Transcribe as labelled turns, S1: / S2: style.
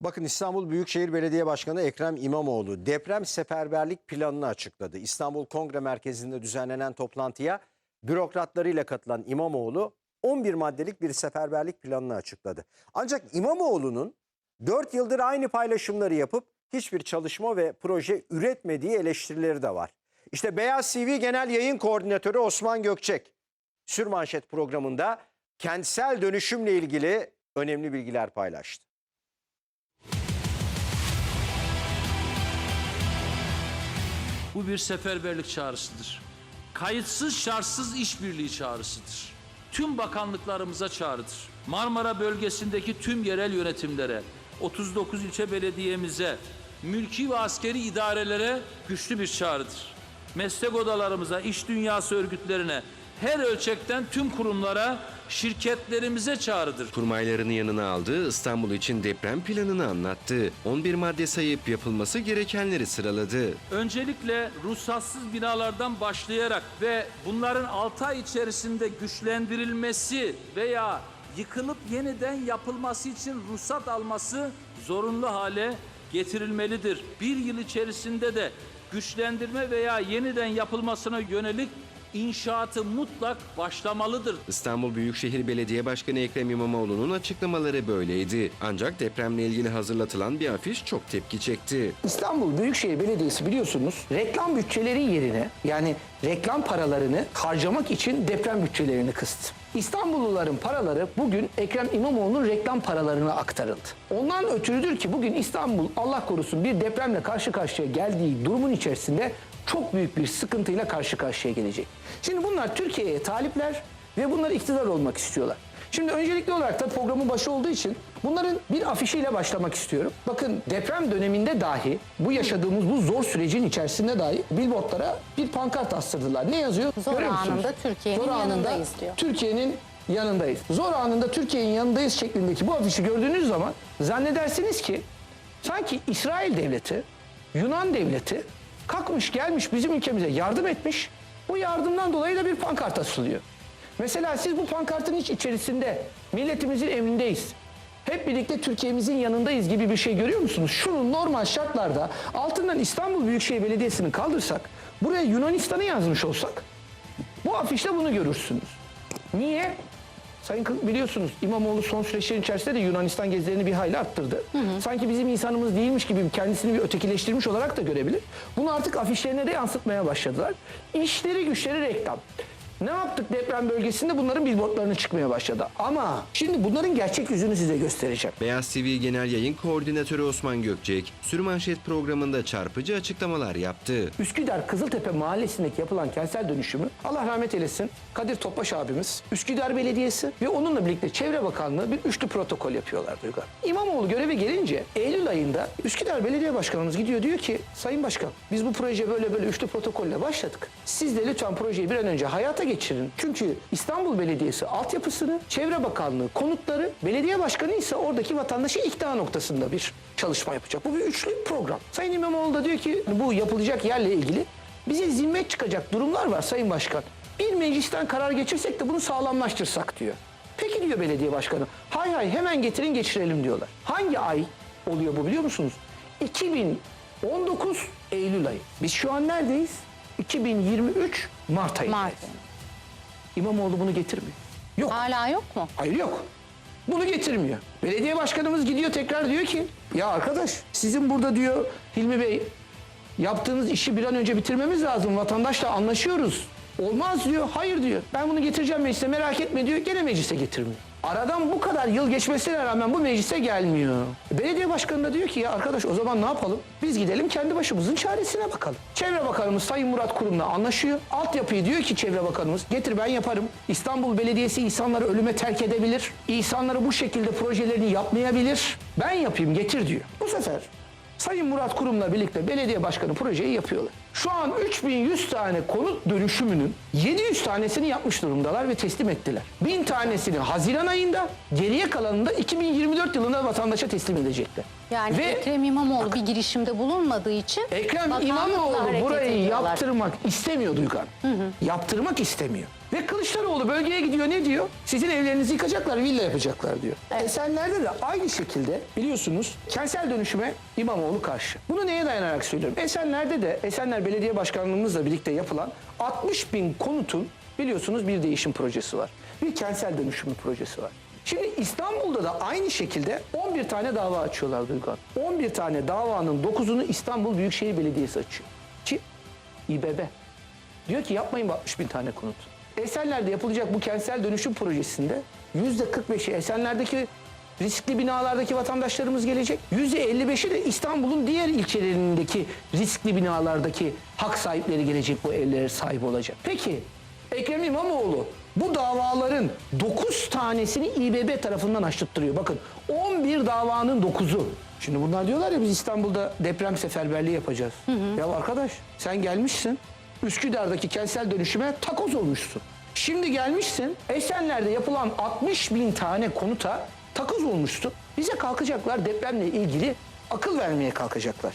S1: Bakın İstanbul Büyükşehir Belediye Başkanı Ekrem İmamoğlu deprem seferberlik planını açıkladı. İstanbul Kongre Merkezi'nde düzenlenen toplantıya bürokratlarıyla katılan İmamoğlu 11 maddelik bir seferberlik planını açıkladı. Ancak İmamoğlu'nun 4 yıldır aynı paylaşımları yapıp hiçbir çalışma ve proje üretmediği eleştirileri de var. İşte Beyaz TV Genel Yayın Koordinatörü Osman Gökçek Sürmanşet programında kentsel dönüşümle ilgili önemli bilgiler paylaştı.
S2: Bu bir seferberlik çağrısıdır. Kayıtsız şartsız işbirliği çağrısıdır. Tüm bakanlıklarımıza çağrıdır. Marmara bölgesindeki tüm yerel yönetimlere, 39 ilçe belediyemize, mülki ve askeri idarelere güçlü bir çağrıdır. Meslek odalarımıza, iş dünyası örgütlerine, her ölçekten tüm kurumlara, şirketlerimize çağrıdır.
S3: Kurmaylarını yanına aldı, İstanbul için deprem planını anlattı. 11 madde sayıp yapılması gerekenleri sıraladı.
S2: Öncelikle ruhsatsız binalardan başlayarak ve bunların 6 ay içerisinde güçlendirilmesi veya yıkılıp yeniden yapılması için ruhsat alması zorunlu hale getirilmelidir. Bir yıl içerisinde de güçlendirme veya yeniden yapılmasına yönelik inşaatı mutlak başlamalıdır.
S3: İstanbul Büyükşehir Belediye Başkanı Ekrem İmamoğlu'nun açıklamaları böyleydi. Ancak depremle ilgili hazırlatılan bir afiş çok tepki çekti.
S4: İstanbul Büyükşehir Belediyesi biliyorsunuz reklam bütçeleri yerine yani reklam paralarını harcamak için deprem bütçelerini kıstı. İstanbulluların paraları bugün Ekrem İmamoğlu'nun reklam paralarına aktarıldı. Ondan ötürüdür ki bugün İstanbul Allah korusun bir depremle karşı karşıya geldiği durumun içerisinde çok büyük bir sıkıntıyla karşı karşıya gelecek. Şimdi bunlar Türkiye'ye talipler ve bunlar iktidar olmak istiyorlar. Şimdi öncelikli olarak da programın başı olduğu için bunların bir afişiyle başlamak istiyorum. Bakın deprem döneminde dahi bu yaşadığımız bu zor sürecin içerisinde dahi billboardlara bir pankart astırdılar. Ne yazıyor?
S5: Zor
S4: Görüyor
S5: anında Türkiye'nin yanındayız diyor.
S4: Türkiye'nin yanındayız. Zor anında Türkiye'nin yanındayız şeklindeki bu afişi gördüğünüz zaman zannedersiniz ki sanki İsrail devleti, Yunan devleti kalkmış gelmiş bizim ülkemize yardım etmiş. Bu yardımdan dolayı da bir pankart asılıyor. Mesela siz bu pankartın iç içerisinde milletimizin emrindeyiz. Hep birlikte Türkiye'mizin yanındayız gibi bir şey görüyor musunuz? Şunu normal şartlarda altından İstanbul Büyükşehir Belediyesi'ni kaldırsak, buraya Yunanistan'ı yazmış olsak bu afişte bunu görürsünüz. Niye? Sayın Kılıç biliyorsunuz İmamoğlu son süreçlerin içerisinde de Yunanistan gezilerini bir hayli arttırdı. Sanki bizim insanımız değilmiş gibi kendisini bir ötekileştirmiş olarak da görebilir. Bunu artık afişlerine de yansıtmaya başladılar. İşleri güçleri reklam. Ne yaptık deprem bölgesinde bunların billboardlarını çıkmaya başladı. Ama şimdi bunların gerçek yüzünü size göstereceğim.
S3: Beyaz TV Genel Yayın Koordinatörü Osman Gökçek, Sürmanşet programında çarpıcı açıklamalar yaptı.
S4: Üsküdar Kızıltepe mahallesindeki yapılan kentsel dönüşümü Allah rahmet eylesin Kadir Topbaş abimiz, Üsküdar Belediyesi ve onunla birlikte Çevre Bakanlığı bir üçlü protokol yapıyorlar Duygu. İmamoğlu göreve gelince Eylül ayında Üsküdar Belediye Başkanımız gidiyor diyor ki Sayın Başkan biz bu proje böyle böyle üçlü protokolle başladık. Siz de lütfen projeyi bir an önce hayata geçirin. Çünkü İstanbul Belediyesi altyapısını, Çevre Bakanlığı konutları, belediye başkanı ise oradaki vatandaşı ikna noktasında bir çalışma yapacak. Bu bir üçlü program. Sayın İmamoğlu da diyor ki bu yapılacak yerle ilgili bize zimmet çıkacak durumlar var Sayın Başkan. Bir meclisten karar geçirsek de bunu sağlamlaştırsak diyor. Peki diyor belediye başkanı. Hay hay hemen getirin geçirelim diyorlar. Hangi ay oluyor bu biliyor musunuz? 2019 Eylül ayı. Biz şu an neredeyiz? 2023 Mart ayı.
S5: Mart.
S4: İmamoğlu bunu getirmiyor. Yok.
S5: Hala yok mu?
S4: Hayır yok. Bunu getirmiyor. Belediye başkanımız gidiyor tekrar diyor ki ya arkadaş sizin burada diyor Hilmi Bey yaptığınız işi bir an önce bitirmemiz lazım. Vatandaşla anlaşıyoruz. Olmaz diyor. Hayır diyor. Ben bunu getireceğim meclise merak etme diyor. Gene meclise getirmiyor. Aradan bu kadar yıl geçmesine rağmen bu meclise gelmiyor. Belediye başkanı da diyor ki ya arkadaş o zaman ne yapalım? Biz gidelim kendi başımızın çaresine bakalım. Çevre Bakanımız Sayın Murat Kurum'la anlaşıyor. Altyapıyı diyor ki Çevre Bakanımız getir ben yaparım. İstanbul Belediyesi insanları ölüme terk edebilir. İnsanları bu şekilde projelerini yapmayabilir. Ben yapayım getir diyor. Bu sefer Sayın Murat Kurum'la birlikte belediye başkanı projeyi yapıyorlar. Şu an 3100 tane konut dönüşümünün 700 tanesini yapmış durumdalar ve teslim ettiler. 1000 tanesini Haziran ayında, geriye kalanını da 2024 yılında vatandaşa teslim edecekler.
S5: Yani
S4: ve
S5: Ekrem İmamoğlu bir girişimde bulunmadığı için
S4: Ekrem İmamoğlu burayı
S5: ediyorlar.
S4: yaptırmak istemiyor Duygu Hanım. Yaptırmak istemiyor. Ve Kılıçdaroğlu bölgeye gidiyor ne diyor? Sizin evlerinizi yıkacaklar, villa yapacaklar diyor. Esenler'de de aynı şekilde biliyorsunuz kentsel dönüşüme İmamoğlu karşı. Bunu neye dayanarak söylüyorum? Esenler'de de Esenler Belediye Başkanlığımızla birlikte yapılan 60 bin konutun biliyorsunuz bir değişim projesi var. Bir kentsel dönüşümü projesi var. Şimdi İstanbul'da da aynı şekilde 11 tane dava açıyorlar Duygu Hanım. 11 tane davanın 9'unu İstanbul Büyükşehir Belediyesi açıyor. Ki İBB. Diyor ki yapmayın bu 60 bin tane konut. Esenler'de yapılacak bu kentsel dönüşüm projesinde yüzde 45'i Esenler'deki riskli binalardaki vatandaşlarımız gelecek. Yüzde 55'i de İstanbul'un diğer ilçelerindeki riskli binalardaki hak sahipleri gelecek bu evlere sahip olacak. Peki Ekrem İmamoğlu bu davaların 9 tanesini İBB tarafından açtırtırıyor. Bakın 11 davanın 9'u. Şimdi bunlar diyorlar ya biz İstanbul'da deprem seferberliği yapacağız. Ya arkadaş sen gelmişsin Üsküdar'daki kentsel dönüşüme takoz olmuşsun. Şimdi gelmişsin Esenler'de yapılan 60 bin tane konuta takoz olmuşsun. Bize kalkacaklar depremle ilgili akıl vermeye kalkacaklar.